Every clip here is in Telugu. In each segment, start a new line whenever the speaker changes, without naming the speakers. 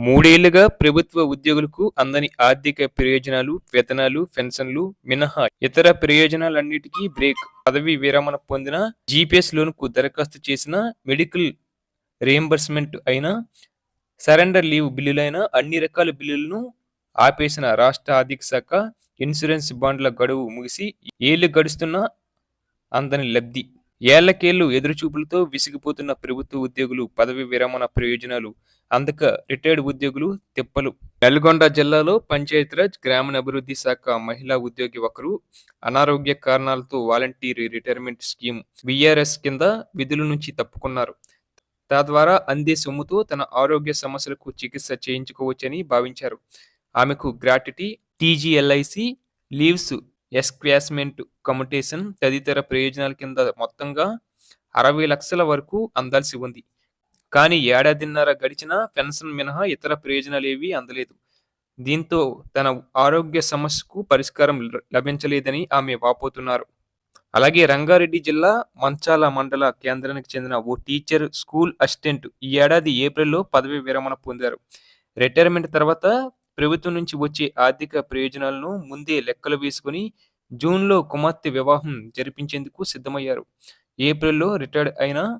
మూడేళ్ళుగా ప్రభుత్వ ఉద్యోగులకు అందని ఆర్థిక ప్రయోజనాలు వేతనాలు పెన్షన్లు మినహా ఇతర ప్రయోజనాలన్నిటికీ బ్రేక్. పదవి విరమణ పొందిన జీపీఎస్ లోనుకు దరఖాస్తు చేసిన మెడికల్ రియంబర్స్మెంట్ అయినా సరెండర్ లీవ్ బిల్లులైన అన్ని రకాల బిల్లులను ఆపేసిన రాష్ట్ర ఆర్థిక శాఖ ఇన్సూరెన్స్ బాండ్ల గడువు ముగిసి ఏళ్ళు గడుస్తున్నా అందని లబ్ధి. ఏళ్ళకేళ్ళు ఎదురుచూపులతో విసిగిపోతున్న ప్రభుత్వ ఉద్యోగులు పదవి విరమణ ప్రయోజనాలు అందక రిటైర్డ్ ఉద్యోగులు తిప్పలు. నల్గొండ జిల్లాలో పంచాయతీరాజ్ గ్రామీణాభివృద్ధి శాఖ మహిళా ఉద్యోగి ఒకరు అనారోగ్య కారణాలతో వాలంటీర్ రిటైర్మెంట్ స్కీమ్ విఆర్ఎస్ కింద విధుల నుంచి తప్పుకున్నారు. తద్వారా అందే సొమ్ముతో తన ఆరోగ్య సమస్యలకు చికిత్స చేయించుకోవచ్చని భావించారు. ఆమెకు గ్రాటిటీ టీజీఎల్ఐసి లీవ్స్ ఎస్క్వాస్మెంట్ కమ్యుటేషన్ తదితర ప్రయోజనాల కింద మొత్తంగా అరవై లక్షల వరకు అందాల్సి ఉంది. కానీ ఏడాదిన్నర గడిచిన పెన్షన్ మినహా ఇతర ప్రయోజనాలేవీ అందలేదు. దీంతో తన ఆరోగ్య సమస్యకు పరిష్కారం ల- లభించలేదని ఆమె వాపోతున్నారు. అలాగే రంగారెడ్డి జిల్లా మంచాల మండల కేంద్రానికి చెందిన ఓ టీచర్ స్కూల్ అసిస్టెంట్ ఈ ఏడాది ఏప్రిల్లో పదవి విరమణ పొందారు. రిటైర్మెంట్ తర్వాత ప్రభుత్వం నుంచి వచ్చే ఆర్థిక ప్రయోజనాలను ముందే లెక్కలు వేసుకుని జూన్లో కుమార్తె వివాహం జరిపించేందుకు సిద్ధమయ్యారు. ఏప్రిల్లో రిటైర్డ్ అయిన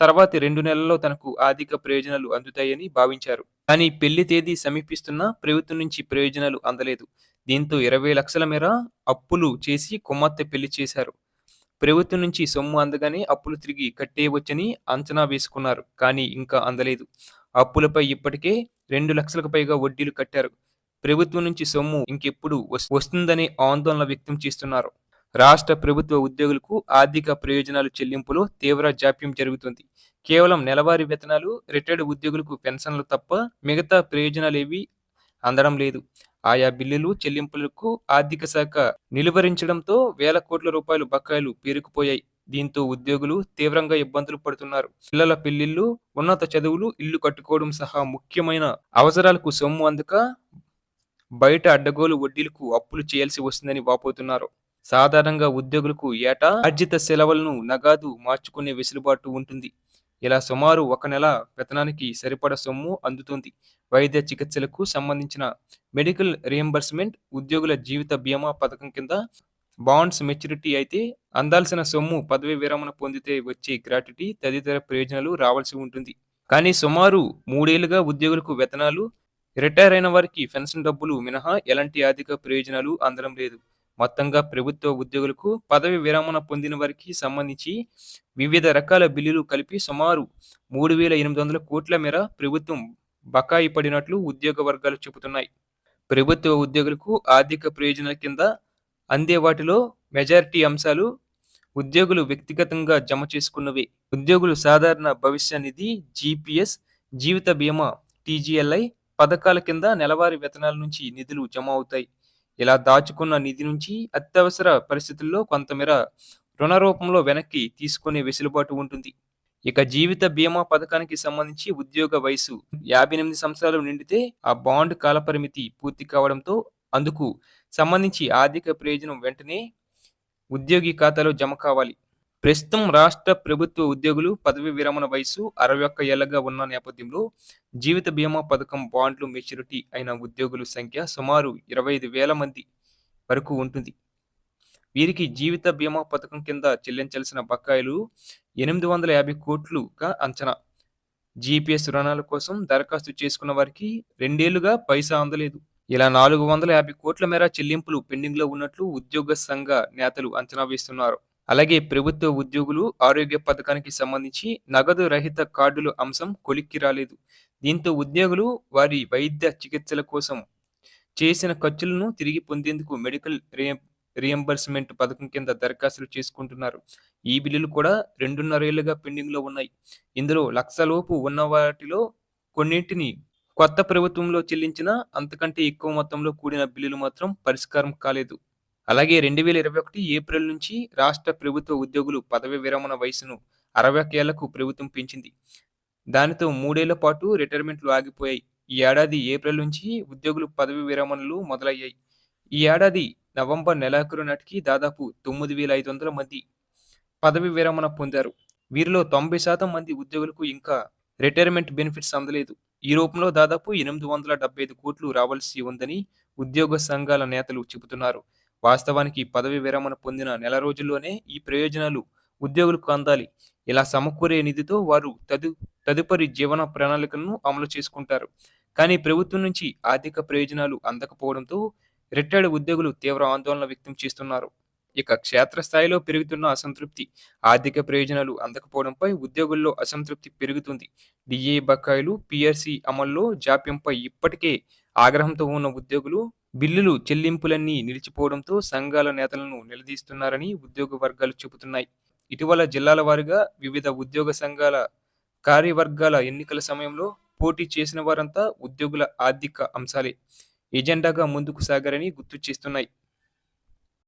తర్వాతి రెండు నెలల్లో తనకు ఆర్థిక ప్రయోజనాలు అందుతాయని భావించారు. కానీ పెళ్ళి తేదీ సమీపిస్తున్నా ప్రభుత్వం నుంచి ప్రయోజనాలు అందలేదు. దీంతో ఇరవై లక్షల మేర అప్పులు చేసి కుమార్తె పెళ్ళి చేశారు. ప్రభుత్వం నుంచి సొమ్ము అందగానే అప్పులు తిరిగి కట్టేయవచ్చని అంచనా వేసుకున్నారు. కానీ ఇంకా అందలేదు. అప్పులపై ఇప్పటికే రెండు లక్షలకు పైగా వడ్డీలు కట్టారు. ప్రభుత్వం నుంచి సొమ్ము ఇంకెప్పుడు వస్తుందనే ఆందోళన వ్యక్తం చేస్తున్నారు. రాష్ట్ర ప్రభుత్వ ఉద్యోగులకు ఆర్థిక ప్రయోజనాలు చెల్లింపులో తీవ్ర జాప్యం జరుగుతుంది. కేవలం నెలవారీ వేతనాలు రిటైర్డ్ ఉద్యోగులకు పెన్షన్లు తప్ప మిగతా ప్రయోజనాలు ఏవి అందడం లేదు. ఆయా బిల్లులు చెల్లింపులకు ఆర్థిక శాఖ నిలువరించడంతో వేల కోట్ల రూపాయలు బకాయిలు పేరుకుపోయాయి. దీంతో ఉద్యోగులు తీవ్రంగా ఇబ్బందులు పడుతున్నారు. పిల్లల పెళ్ళిళ్ళు ఉన్నత చదువులు ఇల్లు కట్టుకోవడం సహా ముఖ్యమైన అవసరాలకు సొమ్ము అందక బయట అడ్డగోలు వడ్డీలకు అప్పులు చేయాల్సి వస్తుందని వాపోతున్నారు. సాధారణంగా ఉద్యోగులకు ఏటా అర్జిత సెలవులను నగాదు మార్చుకునే వెసులుబాటు ఉంటుంది. ఇలా సుమారు ఒక నెల వేతనానికి సరిపడ సొమ్ము అందుతుంది. వైద్య చికిత్సలకు సంబంధించిన మెడికల్ రియంబర్స్మెంట్ ఉద్యోగుల జీవిత బీమా పథకం కింద బాండ్స్ మెచ్యూరిటీ అయితే అందాల్సిన సొమ్ము పదవి విరమణ పొందితే వచ్చే గ్రాట్యుటీ తదితర ప్రయోజనాలు రావాల్సి ఉంటుంది. కానీ సుమారు మూడేళ్ళుగా ఉద్యోగులకు వేతనాలు రిటైర్ అయిన వారికి పెన్షన్ డబ్బులు మినహా ఎలాంటి ఆర్థిక ప్రయోజనాలు అందడం లేదు. మొత్తంగా ప్రభుత్వ ఉద్యోగులకు పదవి విరమణ పొందిన వారికి సంబంధించి వివిధ రకాల బిల్లులు కలిపి సుమారు మూడు వేల ఎనిమిది వందల కోట్ల మేర ప్రభుత్వం బకాయి పడినట్లు ఉద్యోగ వర్గాలు చెబుతున్నాయి. ప్రభుత్వ ఉద్యోగులకు ఆర్థిక ప్రయోజనాల కింద అందే వాటిలో మెజారిటీ అంశాలు ఉద్యోగులు వ్యక్తిగతంగా జమ చేసుకున్నవి. ఉద్యోగులు సాధారణ భవిష్య నిధి జీపీఎస్ జీవిత బీమా టీజీఎల్ఐ పథకాల కింద నెలవారీ వేతనాల నుంచి నిధులు జమ అవుతాయి. ఇలా దాచుకున్న నిధి నుంచి అత్యవసర పరిస్థితుల్లో కొంతమేర రుణ రూపంలో వెనక్కి తీసుకునే వెసులుబాటు ఉంటుంది. ఇక జీవిత బీమా పథకానికి సంబంధించి ఉద్యోగ వయసు యాభై ఎనిమిది సంవత్సరాలు నిండితే ఆ బాండ్ కాలపరిమితి పూర్తి కావడంతో అందుకు సంబంధించి ఆర్థిక ప్రయోజనం వెంటనే ఉద్యోగి ఖాతాలో జమ కావాలి. ప్రస్తుతం రాష్ట్ర ప్రభుత్వ ఉద్యోగులు పదవి విరమణ వయసు అరవై ఒక్క ఏళ్ళగా ఉన్న నేపథ్యంలో జీవిత బీమా పథకం బాండ్లు మెచ్యూరిటీ అయిన ఉద్యోగుల సంఖ్య సుమారు ఇరవై ఐదు వేల మంది వరకు ఉంటుంది. వీరికి జీవిత బీమా పథకం కింద చెల్లించాల్సిన బకాయిలు ఎనిమిది వందల యాభై కోట్లుగా అంచనా. జీపీఎస్ రుణాల కోసం దరఖాస్తు చేసుకున్న వారికి రెండేళ్ళుగా పైసా అందలేదు. ఇలా నాలుగు వందల యాభై కోట్ల మేర చెల్లింపులు పెండింగ్లో ఉన్నట్లు ఉద్యోగ సంఘ నేతలు అంచనా వేస్తున్నారు. అలాగే ప్రభుత్వ ఉద్యోగులు ఆరోగ్య పథకానికి సంబంధించి నగదు రహిత కార్డుల అంశం కొలిక్కి రాలేదు. దీంతో ఉద్యోగులు వారి వైద్య చికిత్సల కోసం చేసిన ఖర్చులను తిరిగి పొందేందుకు మెడికల్ రియం- రియంబర్స్మెంట్ పథకం కింద దరఖాస్తులు చేసుకుంటున్నారు. ఈ బిల్లులు కూడా రెండున్నరేళ్ళుగా పెండింగ్లో ఉన్నాయి. ఇందులో లక్షలోపు ఉన్న వాటిలో కొన్నింటిని కొత్త ప్రభుత్వంలో చెల్లించిన అంతకంటే ఎక్కువ మొత్తంలో కూడిన బిల్లులు మాత్రం పరిష్కారం కాలేదు. అలాగే రెండు వేల ఇరవై ఒకటి ఏప్రిల్ నుంచి రాష్ట్ర ప్రభుత్వ ఉద్యోగులు పదవి విరమణ వయసును అరవై ఒక్క ఏళ్ళకు ప్రభుత్వం పెంచింది. దానితో మూడేళ్ళ పాటు రిటైర్మెంట్లు ఆగిపోయాయి. ఈ ఏడాది ఏప్రిల్ నుంచి ఉద్యోగులు పదవి విరమణలు మొదలయ్యాయి. ఈ ఏడాది నవంబర్ నెలాఖరు నాటికి దాదాపు తొమ్మిది వేల ఐదు వందల మంది పదవి విరమణ పొందారు. వీరిలో తొంభై శాతం మంది ఉద్యోగులకు ఇంకా రిటైర్మెంట్ బెనిఫిట్స్ అందలేదు. ఈ రూపంలో దాదాపు ఎనిమిది వందల డెబ్బై ఐదు కోట్లు రావాల్సి ఉందని ఉద్యోగ సంఘాల నేతలు చెబుతున్నారు. వాస్తవానికి పదవి విరమణ పొందిన నెల రోజుల్లోనే ఈ ప్రయోజనాలు ఉద్యోగులకు అందాలి. ఇలా సమకూరే నిధితో వారు తదు తదుపరి జీవన ప్రణాళికలను అమలు చేసుకుంటారు. కానీ ప్రభుత్వం నుంచి ఆర్థిక ప్రయోజనాలు అందకపోవడంతో రిటైర్డ్ ఉద్యోగులు తీవ్ర ఆందోళన వ్యక్తం చేస్తున్నారు. ఇక క్షేత్రస్థాయిలో పెరుగుతున్న అసంతృప్తి ఆర్థిక ప్రయోజనాలు అందకపోవడంపై ఉద్యోగుల్లో అసంతృప్తి పెరుగుతుంది. డిఏ బకాయిలు పిఆర్సి అమల్లో జాప్యంపై ఇప్పటికే ఆగ్రహంతో ఉన్న ఉద్యోగులు బిల్లులు చెల్లింపులన్నీ నిలిచిపోవడంతో సంఘాల నేతలను నిలదీస్తున్నారని ఉద్యోగ వర్గాలు చెబుతున్నాయి. ఇటీవల జిల్లాల వారీగా వివిధ ఉద్యోగ సంఘాల కార్యవర్గాల ఎన్నికల సమయంలో పోటీ చేసిన వారంతా ఉద్యోగుల ఆర్థిక అంశాలే. ఎజెండాగా ముందుకు సాగారని గుర్తు చేస్తున్నాయి.